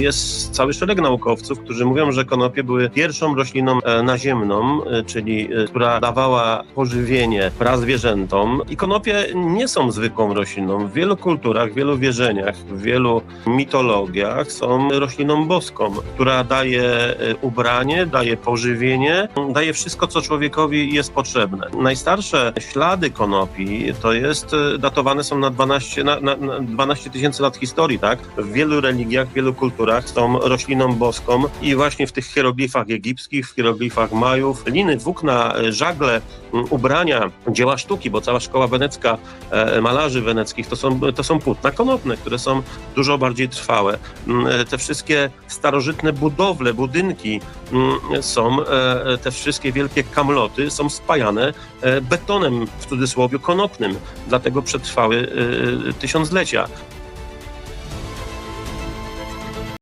Jest cały szereg naukowców, którzy mówią, że konopie były pierwszą rośliną e, naziemną, e, czyli e, która dawała pożywienie prazwierzętom. I konopie nie są zwykłą rośliną. W wielu kulturach, w wielu wierzeniach, w wielu mitologiach są rośliną boską, która daje ubranie, daje pożywienie, daje wszystko, co człowiekowi jest potrzebne. Najstarsze ślady konopi to jest, datowane są na 12 na, na, na 12 tysięcy lat historii, tak? W wielu religiach, w wielu kulturach są rośliną boską i właśnie w tych hieroglifach egipskich, w hieroglifach Majów, liny, włókna, żagle, m, ubrania, dzieła sztuki, bo cała szkoła wenecka e, malarzy weneckich to są, to są płótna konopne, które są dużo bardziej trwałe. M, e, Te wszystkie starożytne budowle, budynki m, są, e, te wszystkie wielkie kamloty są spajane betonem, w cudzysłowie konopnym, dlatego przetrwały tysiąclecia.